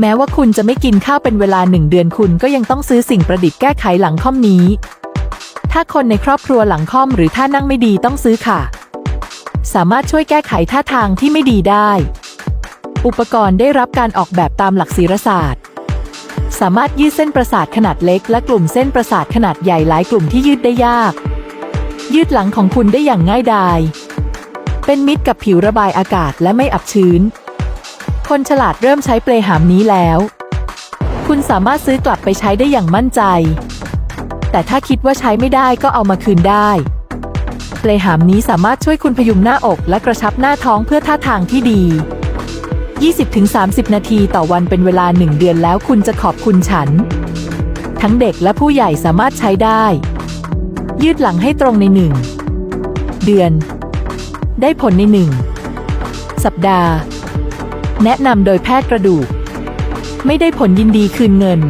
แม้ว่าคุณจะไม่กินข้าวเป็นเวลาหนึ่งเดือนคุณก็ยังต้องซื้อสิ่งประดิษฐ์แก้ไขหลังค่อมนี้ ถ้าคนในครอบครัวหลังค่อมหรือท่านั่งไม่ดีต้องซื้อค่ะ สามารถช่วยแก้ไขท่าทางที่ไม่ดีได้ อุปกรณ์ได้รับการออกแบบตามหลักศิลศาสตร์ สามารถยืดเส้นประสาทขนาดเล็ก และกลุ่มเส้นประสาทขนาดใหญ่หลายกลุ่มที่ยืดได้ยาก ยืดหลังของคุณได้อย่างง่ายดาย เป็นมิตรกับผิวระบายอากาศและไม่อับชื้น คนฉลาดเริ่มใช้เปลหามนี้แล้ว คุณสามารถซื้อกลับไปใช้ได้อย่างมั่นใจ แต่ถ้าคิดว่าใช้ไม่ได้ก็เอามาคืนได้ เปลหามนี้สามารถช่วยคุณพยุงหน้าอกและกระชับหน้าท้องเพื่อท่าทางที่ดี 20-30 นาทีต่อวันเป็นเวลา1เดือนแล้วคุณจะขอบคุณฉัน ทั้งเด็กและผู้ใหญ่สามารถใช้ได้ ยืดหลังให้ตรงใน1เดือน ได้ผลใน1สัปดาห์ แนะนำโดยแพทย์กระดูก ไม่ได้ผลยินดีคืนเงิน